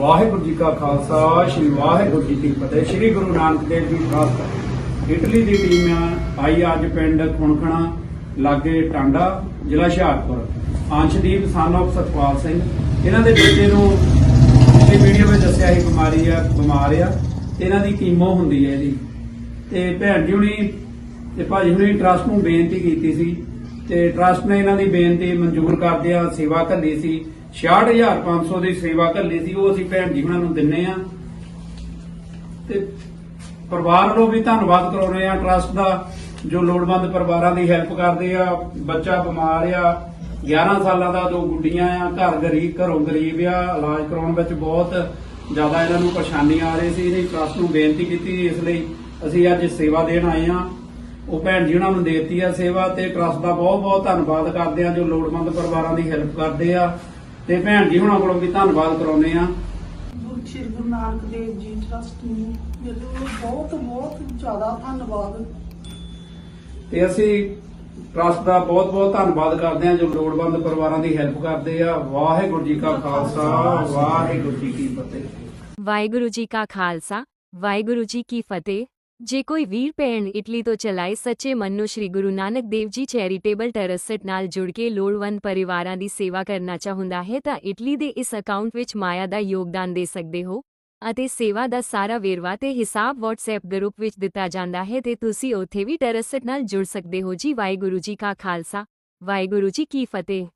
ਵਾਹਿਗੁਰੂ ਜੀ ਕਾ ਖਾਲਸਾ, ਸ੍ਰੀ ਵਾਹਿਗੁਰੂ ਜੀ ਕੀ ਫਤਿਹ। ਸ੍ਰੀ ਗੁਰੂ Nanak Dev ji trust Italy ਦੀ team ਆਈ ਅੱਜ ਪਿੰਡ ਖੁਣਖਣਾ, ਲਾਗੇ ਟਾਂਡਾ, ਜ਼ਿਲ੍ਹਾ ਹੁਸ਼ਿਆਰਪੁਰ। ਅੰਸ਼ਦੀਪ ਸਨ of ਸਤਪਾਲ ਸਿੰਘ। ਇਹਨਾਂ ਦੇ ਬੇਟੇ ਨੂੰ ਪਿਛਲੀ ਵੀਡੀਓ ਵਿੱਚ ਦੱਸਿਆ ਸੀ, ਬਿਮਾਰੀ ਆ, ਬਿਮਾਰ ਆ, ਤੇ ਇਹਨਾਂ ਦੀ ਕੀਮੋ ਹੁੰਦੀ ਹੈ ਇਹਦੀ। ਤੇ ਭੈਣ ਜੀ ਹੁਣੀ ਤੇ ਭਾਜੀ ਹੁਣੀ ਟਰਸਟ ਨੂੰ ਬੇਨਤੀ ਕੀਤੀ ਸੀ ਤੇ ਟਰਸਟ ਨੇ ਇਹਨਾਂ ਦੀ ਬੇਨਤੀ ਮਨਜ਼ੂਰ ਕਰਦਿਆਂ ਸੇਵਾ ਘੱਲੀ ਸੀ। 66500 ਦੀ ਸੇਵਾ ਘੱਲੀ ਸੀ, ਉਹ ਅਸੀਂ ਭੈਣ ਜੀ ਹੁਣਾਂ ਨੂੰ ਦਿੰਨੇ ਆ। ਤੇ ਪਰਿਵਾਰ ਨੂੰ ਵੀ ਧੰਨਵਾਦ ਕਰਾਉਂਦੇ ਆ ਟਰਸਟ ਦਾ, ਜੋ ਲੋੜਵੰਦ ਪਰਿਵਾਰਾਂ ਦੀ ਹੈਲਪ ਕਰਦੇ ਆ, ਬੱਚਾ ਬਿਮਾਰ ਆ 11 ਸਾਲਾਂ ਦਾ ਦੋ ਗੁੱਡੀਆਂ ਆ, ਘਰ ਗਰੀਬ, ਘਰੋਂ ਗਰੀਬ ਆ, ਇਲਾਜ ਕਰਾਉਣ ਵਿੱਚ ਬਹੁਤ ਜ਼ਿਆਦਾ ਇਹਨਾਂ ਨੂੰ ਪਰੇਸ਼ਾਨੀ ਆ ਰਹੀ ਸੀ। ਇਹਨੇ ਟਰਸਟ ਨੂੰ ਬੇਨਤੀ ਕੀਤੀ, ਇਸ ਲਈ ਅਸੀਂ ਅੱਜ ਸੇਵਾ ਦੇਣ ਆਏ ਆ। ਉਹ ਭੈਣ ਜੀ ਉਹਨਾਂ ਨੂੰ ਦੇਤੀ ਆ ਸੇਵਾ ਤੇ ਟਰਸਟ ਦਾ ਬਹੁਤ ਬਹੁਤ ਧੰਨਵਾਦ ਕਰਦੇ ਆ ਜੋ ਲੋੜਵੰਦ ਪਰਿਵਾਰਾਂ ਦੀ ਹੈਲਪ ਕਰਦੇ ਆ। ਤੇ ਭੈਣ ਜੀ ਹੁਣਾਂ ਕੋਲੋਂ ਵੀ ਧੰਨਵਾਦ ਕਰਾਉਂਦੇ ਆ। ਗੁਰੂ ਸ਼੍ਰੀ ਗੁਰੂ ਨਾਨਕ ਦੇਵ ਜੀ ਟਰਸਟ ਨੂੰ ਜਦੋਂ ਬਹੁਤ ਬਹੁਤ ਜ਼ਿਆਦਾ ਧੰਨਵਾਦ। ਤੇ ਅਸੀਂ ਟਰਸਟ ਦਾ ਬਹੁਤ ਬਹੁਤ ਧੰਨਵਾਦ ਕਰਦੇ ਹਾਂ ਜੋ ਲੋੜਵੰਦ ਪਰਿਵਾਰਾਂ ਦੀ ਹੈਲਪ ਕਰਦੇ ਆ। ਵਾਹਿਗੁਰੂ ਜੀ ਕਾ ਖਾਲਸਾ ਵਾਹਿਗੁਰੂ ਜੀ ਕੀ ਫਤਿਹ। ਵਾਹਿਗੁਰੂ ਜੀ ਕਾ ਖਾਲਸਾ ਵਾਹਿਗੁਰੂ ਜੀ ਕੀ ਫਤਿਹ। ਜੇ ਕੋਈ ਵੀਰ ਭੈਣ ਇਟਲੀ ਤੋਂ ਚਲਾਏ ਸੱਚੇ ਮਨ ਨੂੰ ਸ੍ਰੀ ਗੁਰੂ ਨਾਨਕ ਦੇਵ ਜੀ ਚੈਰੀਟੇਬਲ ਟਰਸਟ ਨਾਲ ਜੁੜ ਕੇ ਲੋੜਵੰਦ ਪਰਿਵਾਰਾਂ ਦੀ ਸੇਵਾ ਕਰਨਾ ਚਾਹੁੰਦਾ ਹੈ ਤਾਂ ਇਟਲੀ ਦੇ ਇਸ ਅਕਾਊਂਟ ਵਿੱਚ ਮਾਇਆ ਦਾ ਯੋਗਦਾਨ ਦੇ ਸਕਦੇ ਹੋ ਅਤੇ ਸੇਵਾ ਦਾ ਸਾਰਾ ਵੇਰਵਾ ਤੇ ਹਿਸਾਬ WhatsApp ਗਰੁੱਪ ਵਿੱਚ ਦਿੱਤਾ ਜਾਂਦਾ ਹੈ ਤੇ ਤੁਸੀਂ ਉੱਥੇ ਵੀ ਟਰਸਟ ਨਾਲ ਜੁੜ ਸਕਦੇ ਹੋ ਜੀ ਵਾਹਿਗੁਰੂ ਜੀ ਕਾ ਖਾਲਸਾ ਵਾਹਿਗੁਰੂ ਜੀ ਕੀ ਫਤਿਹ